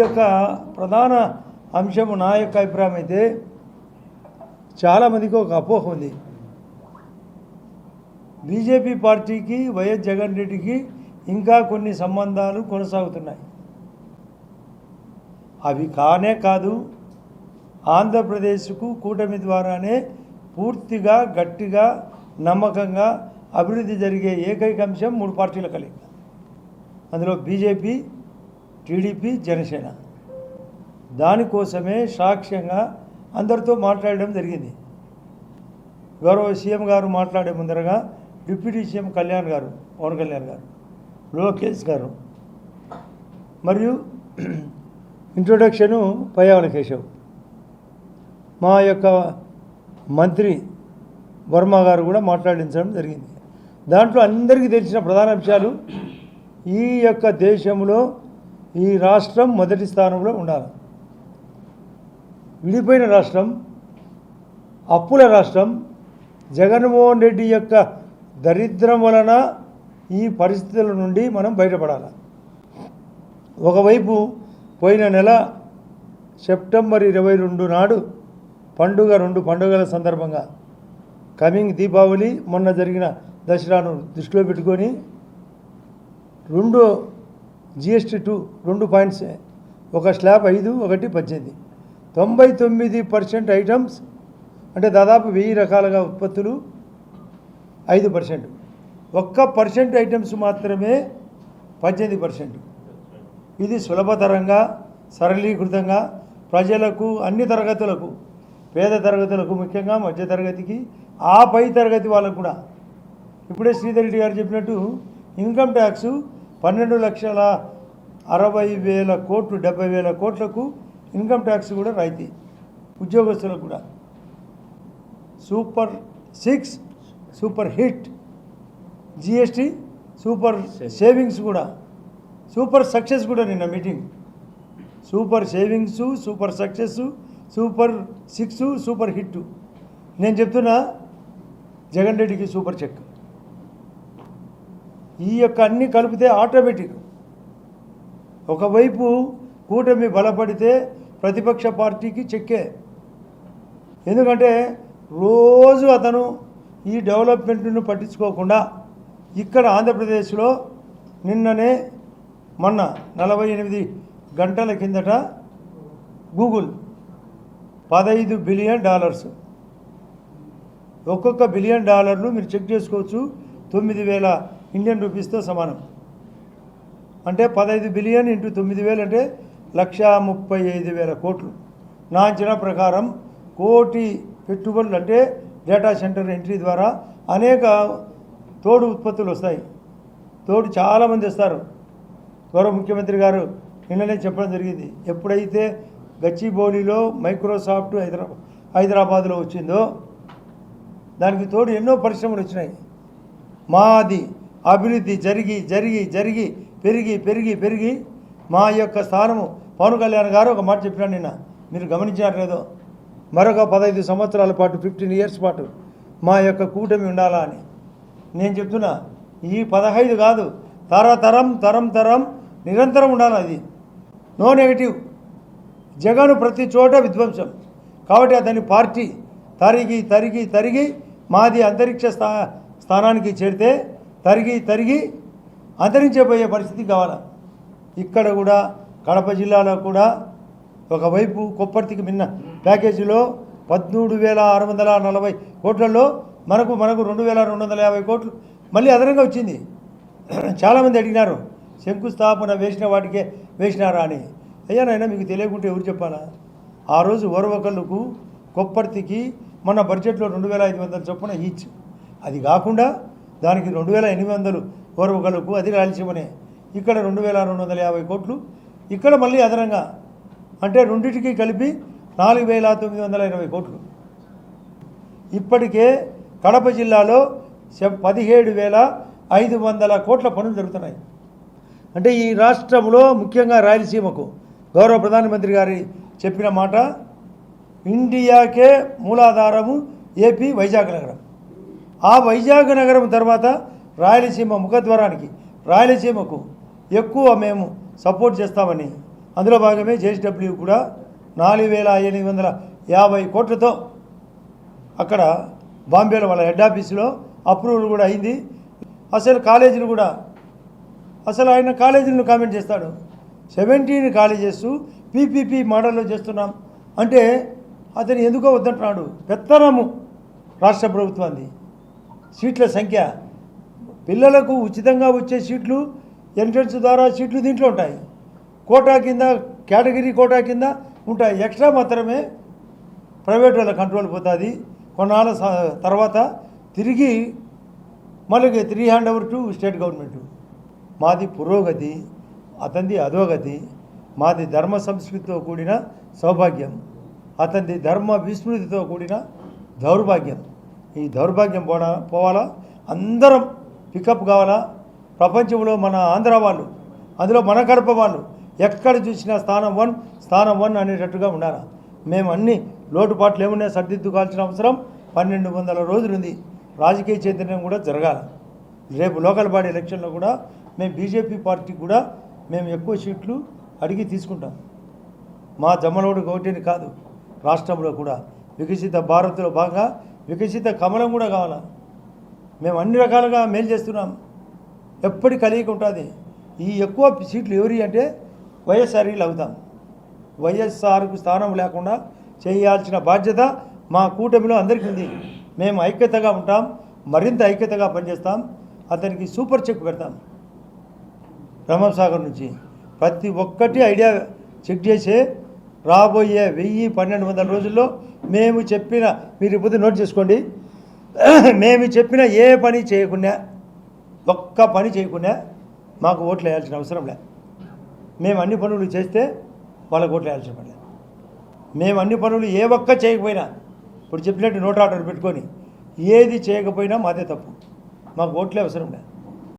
యొక్క ప్రధాన అంశము నా యొక్క అభిప్రాయం అయితే చాలామందికి ఒక అపోహ ఉంది. బీజేపీ పార్టీకి వైఎస్ జగన్ రెడ్డికి ఇంకా కొన్ని సంబంధాలు కొనసాగుతున్నాయి. అవి కానే కాదు ఆంధ్రప్రదేశ్కు కూటమి ద్వారానే పూర్తిగా గట్టిగా నమ్మకంగా అభివృద్ధి జరిగే ఏకైక అంశం మూడు పార్టీల కలిగి అందులో బీజేపీ టీడీపీ జనసేన. దానికోసమే సాక్ష్యంగా అందరితో మాట్లాడడం జరిగింది. గౌరవ సీఎం గారు మాట్లాడే ముందరగా డిప్యూటీ సీఎం కళ్యాణ్ గారు పవన్ కళ్యాణ్ గారు లోకేష్ గారు మరియు ఇంట్రొడక్షను పయ్యావల కేశవ్. మా యొక్క మంత్రి వర్మ గారు కూడా మాట్లాడించడం జరిగింది. దాంట్లో అందరికీ తెలిసిన ప్రధాన అంశాలు ఈ యొక్క దేశంలో ఈ రాష్ట్రం మొదటి స్థానంలో ఉండాలి. విడిపోయిన రాష్ట్రం అప్పుల రాష్ట్రం జగన్మోహన్ రెడ్డి యొక్క దరిద్రం వలన ఈ పరిస్థితుల నుండి మనం బయటపడాలి. ఒకవైపు పోయిన నెల సెప్టెంబర్ ఇరవై రెండు నాడు పండుగ రెండు పండుగల సందర్భంగా కమింగ్ దీపావళి మొన్న జరిగిన దసరాను దృష్టిలో పెట్టుకొని రెండు జిఎస్టీ టూ రెండు పాయింట్స్ ఒక స్లాబ్ ఐదు ఒకటి పద్దెనిమిది. తొంభై తొమ్మిది పర్సెంట్ ఐటమ్స్ అంటే దాదాపు వెయ్యి రకాలుగా ఉత్పత్తులు ఐదు పర్సెంట్ ఒక్క పర్సెంట్ ఐటమ్స్ మాత్రమే పద్దెనిమిది పర్సెంట్ ఇది సులభతరంగా సరళీకృతంగా ప్రజలకు అన్ని తరగతులకు పేద తరగతులకు ముఖ్యంగా మధ్య తరగతికి ఆ పై తరగతి వాళ్ళకు కూడా. ఇప్పుడే శ్రీధర్ రెడ్డి గారు చెప్పినట్టు ఇన్కమ్ ట్యాక్స్ పన్నెండు లక్షల అరవై వేల కోట్లు డెబ్బై వేల కోట్లకు ఇన్కమ్ ట్యాక్స్ కూడా రాయితీ ఉద్యోగస్తులకు కూడా. Super six super hit GST super savings కూడా. సూపర్ సక్సెస్ కూడా నిన్న meeting. Super savings super success super six super hit. నేను చెప్తున్నా జగన్ రెడ్డికి సూపర్ చెక్. ఈ యొక్క అన్ని కలిపితే ఆటోమేటిక్. ఒకవైపు కూటమి బలపడితే ప్రతిపక్ష పార్టీకి చెక్కే. ఎందుకంటే రోజు అతను ఈ డెవలప్మెంట్ను పట్టించుకోకుండా ఇక్కడ ఆంధ్రప్రదేశ్లో నిన్ననే మొన్న నలభై ఎనిమిది గంటల కిందట గూగుల్ పదహైదు బిలియన్ డాలర్స్. ఒక్కొక్క బిలియన్ డాలర్లు మీరు చెక్ చేసుకోవచ్చు. తొమ్మిది వేల ఇండియన్ రూపీస్తో సమానం. అంటే పదహైదు బిలియన్ ఇంటూ తొమ్మిది వేలు అంటే లక్ష ముప్పై ఐదు వేల కోట్లు. నా అంచనా ప్రకారం కోటి పెట్టుబడులు అంటే డేటా సెంటర్ ఎంట్రీ ద్వారా అనేక తోడు ఉత్పత్తులు వస్తాయి. తోడు చాలామంది వస్తారు. గౌరవ ముఖ్యమంత్రి గారు నిన్ననే చెప్పడం జరిగింది. ఎప్పుడైతే గచ్చిబౌలిలో మైక్రోసాఫ్ట్ హైదరాబాద్ హైదరాబాద్లో వచ్చిందో దానికి తోడు ఎన్నో పరిశ్రమలు వచ్చినాయి. మాది అభివృద్ధి జరిగి జరిగి జరిగి పెరిగి పెరిగి పెరిగి మా యొక్క స్థానము. పవన్ కళ్యాణ్ గారు ఒక మాట చెప్పినాడు నిన్న. మీరు గమనించారు లేదో. మరొక పదహైదు సంవత్సరాల పాటు ఫిఫ్టీన్ ఇయర్స్ పాటు మా యొక్క కూటమి ఉండాలా అని. నేను చెప్తున్నా ఈ పదహైదు కాదు. తరతరం తరం తరం నిరంతరం ఉండాలి అది. నో నెగిటివ్ జగన్ ప్రతి చోట విధ్వంసం. కాబట్టి అతని పార్టీ తరిగి తరిగి తరిగి మాది అంతరిక్ష స్థా స్థానానికి చేరితే తరిగి తరిగి అంతరించిపోయే పరిస్థితి కావాల? ఇక్కడ కూడా కడప జిల్లాలో కూడా ఒకవైపు కొప్పర్తికి మిన్న ప్యాకేజీలో పద్మూడు వేల ఆరు వందల నలభై కోట్లలో మనకు మనకు రెండు వేల రెండు వందల యాభై కోట్లు మళ్ళీ అదనంగా వచ్చింది. చాలామంది అడిగినారు శంకుస్థాపన వేసిన వాటికే వేసినారా అని. అయ్యా నాయన మీకు తెలియకుంటే ఎవరు చెప్పాలా? ఆ రోజు ఓర్వకల్లుకు కొప్పర్తికి మన బడ్జెట్లో రెండు వేల ఐదు వందల చొప్పున ఈచ్. అది కాకుండా దానికి రెండు వేల ఎనిమిది వందలు ఓర్వకల్లుకు అది రాయలసీమనే ఇక్కడ రెండు వేల రెండు వందల యాభై కోట్లు. ఇక్కడ మళ్ళీ అదనంగా అంటే రెండింటికి కలిపి నాలుగు వేల తొమ్మిది వందల ఇరవై కోట్లు. ఇప్పటికే కడప జిల్లాలో పదిహేడు వేల ఐదు వందల కోట్ల పనులు జరుగుతున్నాయి. అంటే ఈ రాష్ట్రంలో ముఖ్యంగా రాయలసీమకు గౌరవ ప్రధానమంత్రి గారి చెప్పిన మాట ఇండియాకే మూలాధారము ఏపీ వైజాగ్ నగరం. ఆ వైజాగ్ నగరం తర్వాత రాయలసీమ ముఖద్వారానికి రాయలసీమకు ఎక్కువ మేము సపోర్ట్ చేస్తామని అందులో భాగమే జేసీడబ్ల్యూ కూడా నాలుగు వేల ఎనిమిది వందల యాభై కోట్లతో అక్కడ బాంబేలో వాళ్ళ హెడ్ ఆఫీసులో అప్రూవల్ కూడా అయింది. అసలు కాలేజీలు కూడా అసలు ఆయన కాలేజీలను కామెంట్ చేస్తాడు. సెవెంటీన్ కాలేజెస్ పీపీపీ మోడల్లో చేస్తున్నాం. అంటే అతను ఎందుకో వద్దంటున్నాడు. పెత్తనము రాష్ట్ర ప్రభుత్వాన్ని. సీట్ల సంఖ్య. పిల్లలకు ఉచితంగా వచ్చే సీట్లు ఎంట్రన్స్ ద్వారా సీట్లు దీంట్లో ఉంటాయి. కోటా కింద కేటగిరీ కోటా కింద ఉంటాయి. ఎక్స్ట్రా మాత్రమే ప్రైవేట్ వాళ్ళ కంట్రోల్ పోతుంది. కొన్నాళ్ళ తర్వాత తిరిగి మళ్ళీ three hand over to state government. మాది పురోగతి అతనిది అధోగతి. మాది ధర్మ సంస్కృతితో కూడిన సౌభాగ్యం. అతనిది ధర్మ విస్మృతితో కూడిన దౌర్భాగ్యం. ఈ దౌర్భాగ్యం పోడా పోవాలా? అందరం పికప్ కావాలా? ప్రపంచంలో మన ఆంధ్ర వాళ్ళు అందులో మన కడప వాళ్ళు ఎక్కడ చూసినా స్థానం వన్ స్థానం వన్ అనేటట్టుగా ఉండాలి? మేము అన్ని లోటుపాట్లు ఏమున్నా సర్దిద్దుకోవాల్సిన అవసరం పన్నెండు వందల రోజులుంది. రాజకీయ చైతన్యం కూడా జరగాలి. రేపు లోకల్ బాడీ ఎలక్షన్లో కూడా మేము బీజేపీ పార్టీకి కూడా మేము ఎక్కువ సీట్లు అడిగి తీసుకుంటాం. మా జమ్మలోడు గౌటిని కాదు రాష్ట్రంలో కూడా. వికసిత భారత్లో భాగంగా వికసిత కమలం కూడా కావాలా? మేము అన్ని రకాలుగా మేలు చేస్తున్నాం. ఎప్పటి కలిగి ఉంటుంది? ఈ ఎక్కువ సీట్లు ఎవరి అంటే వైఎస్ఆర్ఈలు అవుతాం వైఎస్ఆర్కు స్థానం లేకుండా చేయాల్సిన బాధ్యత మా కూటమిలో అందరికీ ఉంది. మేము ఐక్యతగా ఉంటాం. మరింత ఐక్యతగా పనిచేస్తాం. అతనికి సూపర్ చెక్ పెడతాం. బ్రహ్మం సాగర్ నుంచి ప్రతి ఒక్కటి ఐడియా చెక్ చేసే రాబోయే వెయ్యి పన్నెండు వందల రోజుల్లో మేము చెప్పిన మీరు ఇప్పుడు నోట్ చేసుకోండి. మేము చెప్పిన ఏ పని చేయకుండా ఒక్క పని చేయకుండా మాకు ఓట్లు వేయాల్సిన అవసరం లే. మేము అన్ని పనులు చేస్తే వాళ్ళకి ఓట్లు వేయాల్సిన పని మేము అన్ని పనులు ఏ ఒక్క చేయకపోయినా ఇప్పుడు చెప్పినట్టు నోట్ ఆర్డర్ పెట్టుకొని ఏది చేయకపోయినా మాదే తప్పు. మాకు ఓట్లే అవసరం లేదు